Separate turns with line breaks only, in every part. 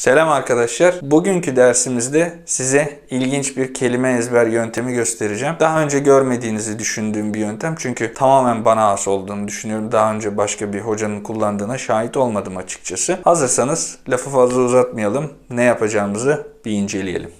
Selam arkadaşlar. Bugünkü dersimizde size ilginç bir kelime ezber yöntemi göstereceğim. Daha önce görmediğinizi düşündüğüm bir yöntem. Çünkü tamamen bana has olduğunu düşünüyorum. Daha önce başka bir hocanın kullandığına şahit olmadım açıkçası. Hazırsanız lafı fazla uzatmayalım. Ne yapacağımızı bir inceleyelim.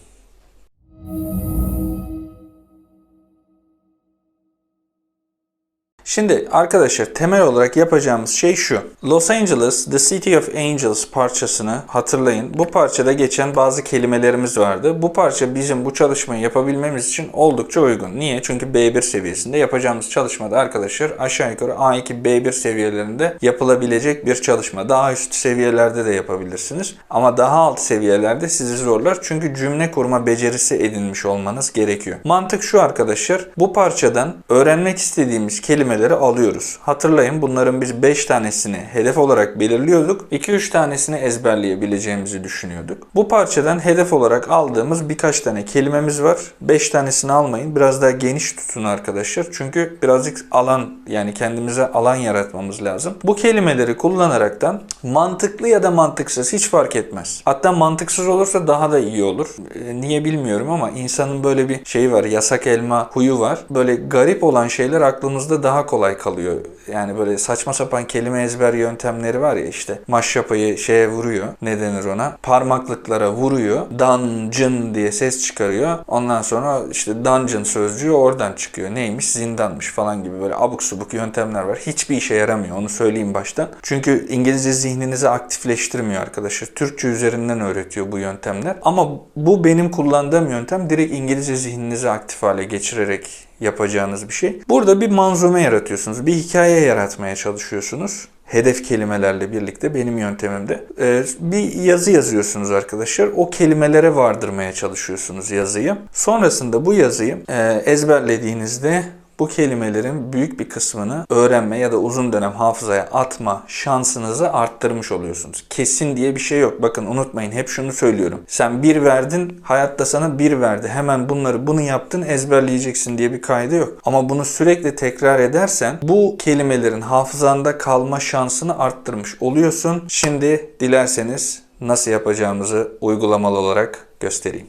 Şimdi arkadaşlar temel olarak yapacağımız şey şu. Los Angeles, The City of Angels parçasını hatırlayın. Bu parçada geçen bazı kelimelerimiz vardı. Bu parça bizim bu çalışmayı yapabilmemiz için oldukça uygun. Niye? Çünkü B1 seviyesinde yapacağımız çalışmada arkadaşlar aşağı yukarı A2, B1 seviyelerinde yapılabilecek bir çalışma. Daha üst seviyelerde de yapabilirsiniz. Ama daha alt seviyelerde sizi zorlar. Çünkü cümle kurma becerisi edinmiş olmanız gerekiyor. Mantık şu arkadaşlar. Bu parçadan öğrenmek istediğimiz kelimeleri alıyoruz. Hatırlayın bunların biz 5 tanesini hedef olarak belirliyorduk. 2-3 tanesini ezberleyebileceğimizi düşünüyorduk. Bu parçadan hedef olarak aldığımız birkaç tane kelimemiz var. 5 tanesini almayın. Biraz daha geniş tutun arkadaşlar. Çünkü birazcık alan yani kendimize alan yaratmamız lazım. Bu kelimeleri kullanaraktan mantıklı ya da mantıksız hiç fark etmez. Hatta mantıksız olursa daha da iyi olur. E, Niye bilmiyorum ama insanın böyle bir şeyi var. Yasak elma huyu var. Böyle garip olan şeyler aklımızda daha kolay kalıyor. Yani böyle saçma sapan kelime ezber yöntemleri var ya işte maşrapayı şeye vuruyor. Ne denir ona? Parmaklıklara vuruyor. Dungeon diye ses çıkarıyor. Ondan sonra işte dungeon sözcüğü oradan çıkıyor. Neymiş? Zindanmış falan gibi böyle abuk subuk yöntemler var. Hiçbir işe yaramıyor. Onu söyleyeyim baştan. Çünkü İngilizce zihninizi aktifleştirmiyor arkadaşlar. Türkçe üzerinden öğretiyor bu yöntemler. Ama bu benim kullandığım yöntem direkt İngilizce zihninizi aktif hale geçirerek yapacağınız bir şey. Burada bir manzume yaratıyorsunuz. Bir hikaye yaratmaya çalışıyorsunuz. Hedef kelimelerle birlikte benim yöntemimde. Ee, bir yazı yazıyorsunuz arkadaşlar. O kelimelere vardırmaya çalışıyorsunuz yazıyı. Sonrasında bu yazıyı e, ezberlediğinizde bu kelimelerin büyük bir kısmını öğrenme ya da uzun dönem hafızaya atma şansınızı arttırmış oluyorsunuz. Kesin diye bir şey yok. Bakın unutmayın hep şunu söylüyorum. Sen bir verdin, hayatta sana bir verdi. Hemen bunları bunu yaptın ezberleyeceksin diye bir kaydı yok. Ama bunu sürekli tekrar edersen bu kelimelerin hafızanda kalma şansını arttırmış oluyorsun. Şimdi dilerseniz nasıl yapacağımızı uygulamalı olarak göstereyim.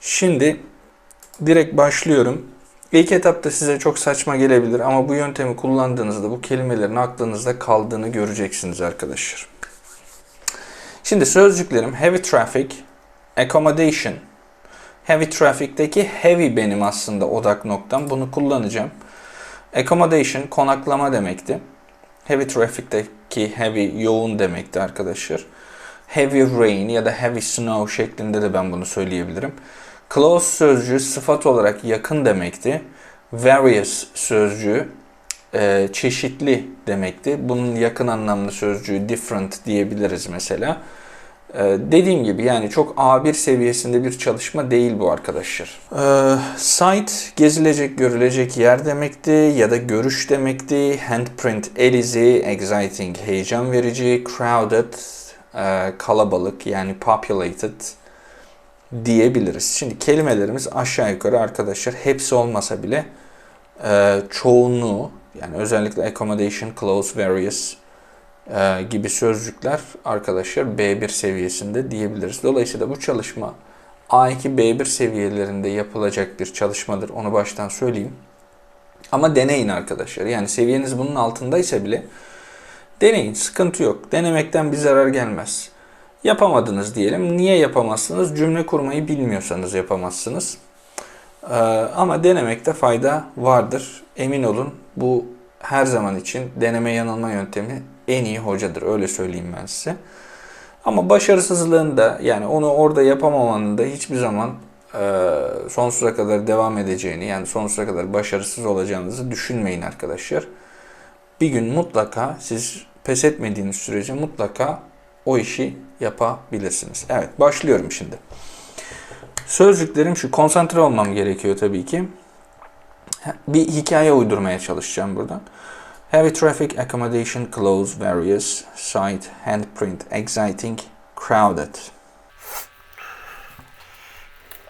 Şimdi direkt başlıyorum. İlk etapta size çok saçma gelebilir ama bu yöntemi kullandığınızda bu kelimelerin aklınızda kaldığını göreceksiniz arkadaşlar. Şimdi sözcüklerim heavy traffic, accommodation. Heavy traffic'teki heavy benim aslında odak noktam. Bunu kullanacağım. Accommodation konaklama demekti. Heavy traffic'teki heavy yoğun demekti arkadaşlar. Heavy rain ya da heavy snow şeklinde de ben bunu söyleyebilirim. Close sözcüğü sıfat olarak yakın demekti. Various sözcüğü e, çeşitli demekti. Bunun yakın anlamlı sözcüğü different diyebiliriz mesela. E, dediğim gibi yani çok A1 seviyesinde bir çalışma değil bu arkadaşlar. E, site gezilecek, görülecek yer demekti ya da görüş demekti. Handprint el izi, exciting, heyecan verici, crowded, e, kalabalık yani populated diyebiliriz. Şimdi kelimelerimiz aşağı yukarı arkadaşlar hepsi olmasa bile e, çoğunluğu yani özellikle accommodation, close, various e, gibi sözcükler arkadaşlar B1 seviyesinde diyebiliriz. Dolayısıyla bu çalışma A2, B1 seviyelerinde yapılacak bir çalışmadır. Onu baştan söyleyeyim. Ama deneyin arkadaşlar. Yani seviyeniz bunun altındaysa bile deneyin. Sıkıntı yok. Denemekten bir zarar gelmez. Yapamadınız diyelim. Niye yapamazsınız? Cümle kurmayı bilmiyorsanız yapamazsınız. Ee, ama denemekte fayda vardır. Emin olun bu her zaman için deneme yanılma yöntemi en iyi hocadır. Öyle söyleyeyim ben size. Ama başarısızlığında yani onu orada yapamamanın da hiçbir zaman e, sonsuza kadar devam edeceğini yani sonsuza kadar başarısız olacağınızı düşünmeyin arkadaşlar. Bir gün mutlaka siz pes etmediğiniz sürece mutlaka o işi yapabilirsiniz. Evet başlıyorum şimdi. Sözcüklerim şu konsantre olmam gerekiyor tabii ki. Bir hikaye uydurmaya çalışacağım buradan. Heavy traffic, accommodation, close, various, site, handprint, exciting, crowded.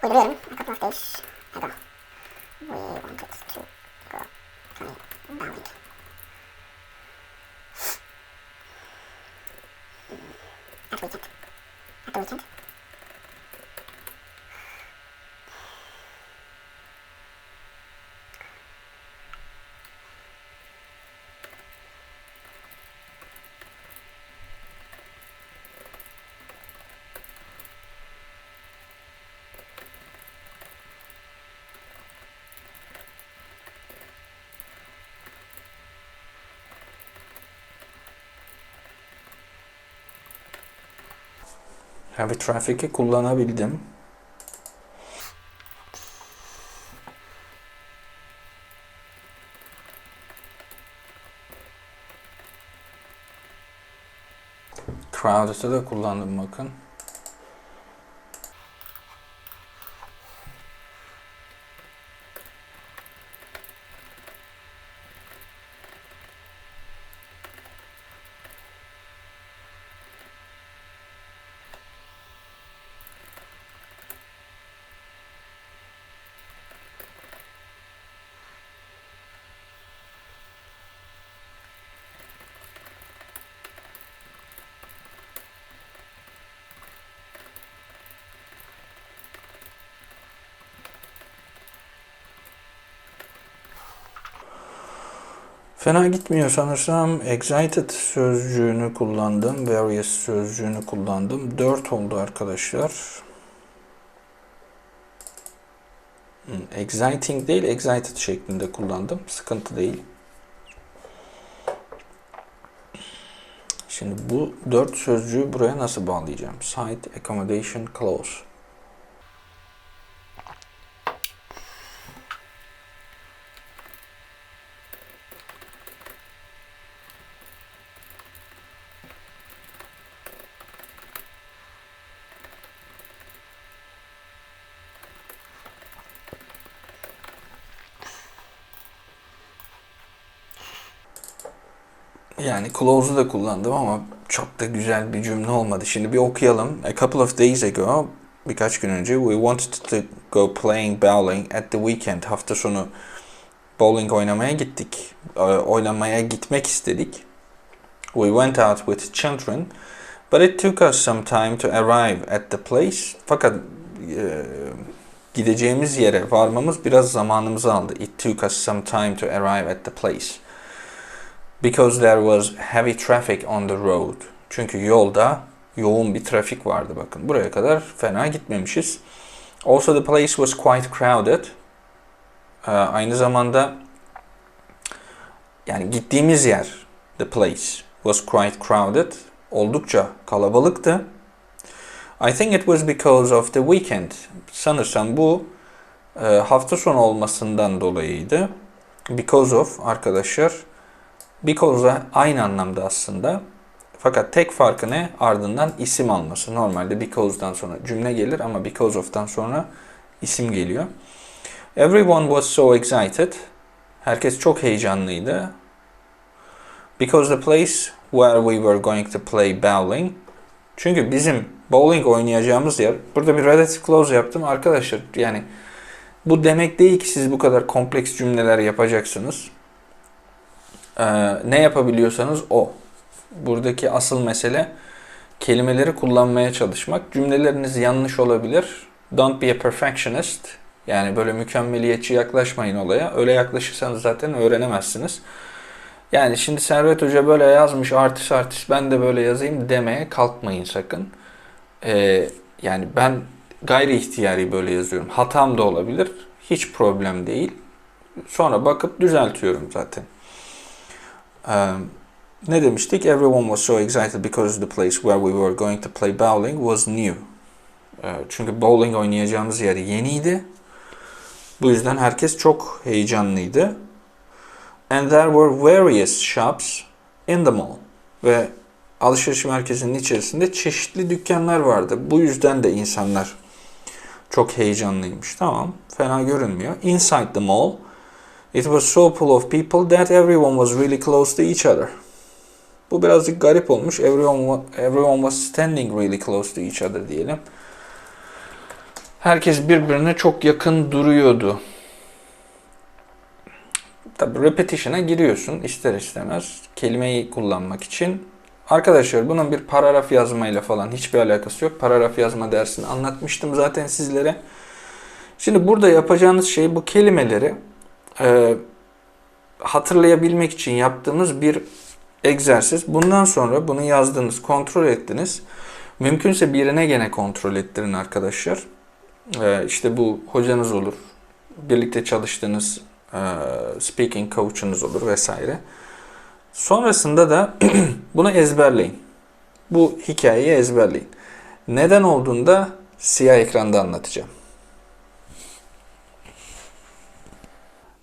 Uyduruyorum. A couple of days ago, we wanted to go bowing. At weekend.
Heavy Traffic'i kullanabildim. Crowded'ı da kullandım bakın. Fena gitmiyor sanırsam. Excited sözcüğünü kullandım. Various sözcüğünü kullandım. 4 oldu arkadaşlar. Hmm, Exciting değil, excited şeklinde kullandım. Sıkıntı değil. Şimdi bu dört sözcüğü buraya nasıl bağlayacağım? Site, accommodation, clause. Yani clause'u da kullandım ama çok da güzel bir cümle olmadı. Şimdi bir okuyalım. A couple of days ago, birkaç gün önce, we wanted to go playing bowling at the weekend. Hafta sonu bowling oynamaya gittik. Ee, Oynamaya gitmek istedik. We went out with children, but it took us some time to arrive at the place. Fakat e, gideceğimiz yere varmamız biraz zamanımızı aldı. It took us some time to arrive at the place. Because there was heavy traffic on the road. Çünkü yolda yoğun bir trafik vardı bakın. Buraya kadar fena gitmemişiz. Also the place was quite crowded. Ee, aynı zamanda yani gittiğimiz yer the place was quite crowded. Oldukça kalabalıktı. I think it was because of the weekend. Sanırsam bu e, hafta sonu olmasından dolayıydı. Because of arkadaşlar Because da aynı anlamda aslında. Fakat tek farkı ne? Ardından isim alması. Normalde because'dan sonra cümle gelir ama because of'tan sonra isim geliyor. Everyone was so excited. Herkes çok heyecanlıydı. Because the place where we were going to play bowling. Çünkü bizim bowling oynayacağımız yer. Burada bir relative clause yaptım arkadaşlar. Yani bu demek değil ki siz bu kadar kompleks cümleler yapacaksınız. Ee, ne yapabiliyorsanız o. Buradaki asıl mesele kelimeleri kullanmaya çalışmak. Cümleleriniz yanlış olabilir. Don't be a perfectionist. Yani böyle mükemmeliyetçi yaklaşmayın olaya. Öyle yaklaşırsanız zaten öğrenemezsiniz. Yani şimdi Servet Hoca böyle yazmış artist artist ben de böyle yazayım demeye kalkmayın sakın. Ee, yani ben gayri ihtiyari böyle yazıyorum. Hatam da olabilir. Hiç problem değil. Sonra bakıp düzeltiyorum zaten. Um, ne demiştik? Everyone was so excited because the place where we were going to play bowling was new. Ee, çünkü bowling oynayacağımız yer yeniydi. Bu yüzden herkes çok heyecanlıydı. And there were various shops in the mall. Ve alışveriş merkezinin içerisinde çeşitli dükkanlar vardı. Bu yüzden de insanlar çok heyecanlıymış. Tamam, fena görünmüyor. Inside the mall, It was so full of people that everyone was really close to each other. Bu birazcık garip olmuş. Everyone, everyone was standing really close to each other diyelim. Herkes birbirine çok yakın duruyordu. Tabi repetition'a giriyorsun ister istemez kelimeyi kullanmak için. Arkadaşlar bunun bir paragraf yazmayla falan hiçbir alakası yok. Paragraf yazma dersini anlatmıştım zaten sizlere. Şimdi burada yapacağınız şey bu kelimeleri e, hatırlayabilmek için yaptığımız bir egzersiz. Bundan sonra bunu yazdınız, kontrol ettiniz. Mümkünse birine gene kontrol ettirin arkadaşlar. E, işte bu hocanız olur, birlikte çalıştığınız e, speaking coach'unuz olur vesaire. Sonrasında da bunu ezberleyin. Bu hikayeyi ezberleyin. Neden olduğunu da siyah ekranda anlatacağım.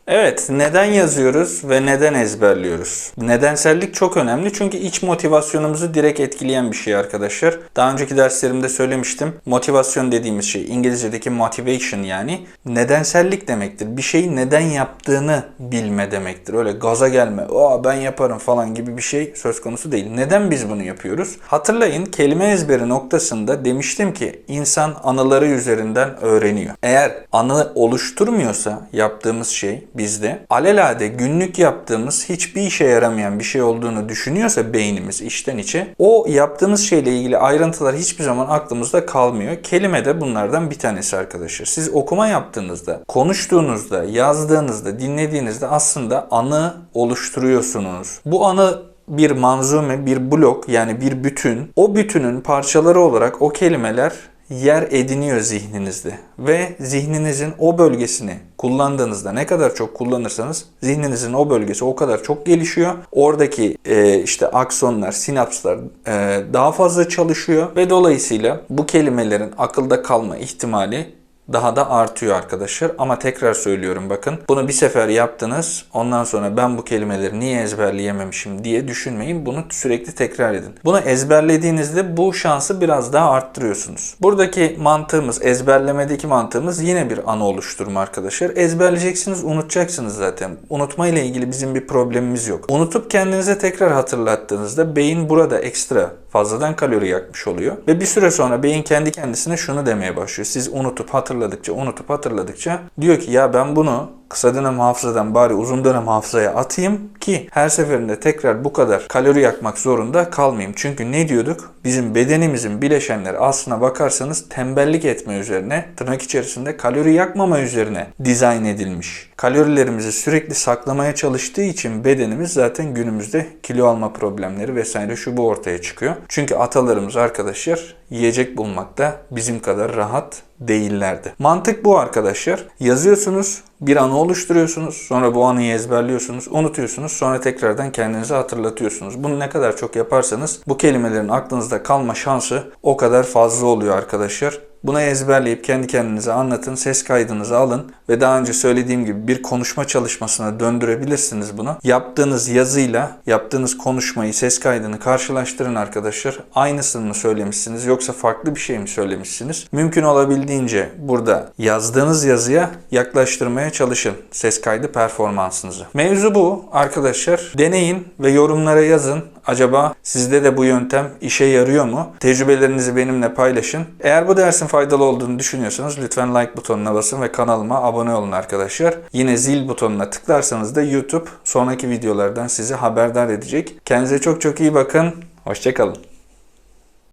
Evet, neden yazıyoruz ve neden ezberliyoruz? Nedensellik çok önemli çünkü iç motivasyonumuzu direkt etkileyen bir şey arkadaşlar. Daha önceki derslerimde söylemiştim. Motivasyon dediğimiz şey İngilizce'deki motivation yani nedensellik demektir. Bir şeyi neden yaptığını bilme demektir. Öyle gaza gelme, "Aa ben yaparım" falan gibi bir şey söz konusu değil. Neden biz bunu yapıyoruz? Hatırlayın kelime ezberi noktasında demiştim ki insan anıları üzerinden öğreniyor. Eğer anı oluşturmuyorsa yaptığımız şey bizde alelade günlük yaptığımız hiçbir işe yaramayan bir şey olduğunu düşünüyorsa beynimiz içten içe o yaptığınız şeyle ilgili ayrıntılar hiçbir zaman aklımızda kalmıyor. Kelime de bunlardan bir tanesi arkadaşlar. Siz okuma yaptığınızda, konuştuğunuzda, yazdığınızda, dinlediğinizde aslında anı oluşturuyorsunuz. Bu anı bir manzume, bir blok yani bir bütün. O bütünün parçaları olarak o kelimeler yer ediniyor zihninizde ve zihninizin o bölgesini kullandığınızda ne kadar çok kullanırsanız zihninizin o bölgesi o kadar çok gelişiyor. Oradaki e, işte aksonlar, sinapslar e, daha fazla çalışıyor ve dolayısıyla bu kelimelerin akılda kalma ihtimali daha da artıyor arkadaşlar. Ama tekrar söylüyorum bakın. Bunu bir sefer yaptınız. Ondan sonra ben bu kelimeleri niye ezberleyememişim diye düşünmeyin. Bunu sürekli tekrar edin. Bunu ezberlediğinizde bu şansı biraz daha arttırıyorsunuz. Buradaki mantığımız, ezberlemedeki mantığımız yine bir anı oluşturma arkadaşlar. Ezberleyeceksiniz, unutacaksınız zaten. Unutma ile ilgili bizim bir problemimiz yok. Unutup kendinize tekrar hatırlattığınızda beyin burada ekstra fazladan kalori yakmış oluyor. Ve bir süre sonra beyin kendi kendisine şunu demeye başlıyor. Siz unutup hatırladıkça, unutup hatırladıkça diyor ki ya ben bunu kısa dönem hafızadan bari uzun dönem hafızaya atayım ki her seferinde tekrar bu kadar kalori yakmak zorunda kalmayayım. Çünkü ne diyorduk? Bizim bedenimizin bileşenleri aslına bakarsanız tembellik etme üzerine, tırnak içerisinde kalori yakmama üzerine dizayn edilmiş. Kalorilerimizi sürekli saklamaya çalıştığı için bedenimiz zaten günümüzde kilo alma problemleri vesaire şu bu ortaya çıkıyor. Çünkü atalarımız arkadaşlar yiyecek bulmakta bizim kadar rahat değillerdi. Mantık bu arkadaşlar. Yazıyorsunuz, bir anı oluşturuyorsunuz, sonra bu anıyı ezberliyorsunuz, unutuyorsunuz, sonra tekrardan kendinize hatırlatıyorsunuz. Bunu ne kadar çok yaparsanız bu kelimelerin aklınızda kalma şansı o kadar fazla oluyor arkadaşlar. Bunu ezberleyip kendi kendinize anlatın, ses kaydınızı alın ve daha önce söylediğim gibi bir konuşma çalışmasına döndürebilirsiniz bunu. Yaptığınız yazıyla yaptığınız konuşmayı, ses kaydını karşılaştırın arkadaşlar. Aynısını mı söylemişsiniz yoksa farklı bir şey mi söylemişsiniz? Mümkün olabildiğince burada yazdığınız yazıya yaklaştırmaya çalışın ses kaydı performansınızı. Mevzu bu arkadaşlar. Deneyin ve yorumlara yazın. Acaba sizde de bu yöntem işe yarıyor mu? Tecrübelerinizi benimle paylaşın. Eğer bu dersin faydalı olduğunu düşünüyorsanız lütfen like butonuna basın ve kanalıma abone olun arkadaşlar. Yine zil butonuna tıklarsanız da YouTube sonraki videolardan sizi haberdar edecek. Kendinize çok çok iyi bakın. Hoşçakalın.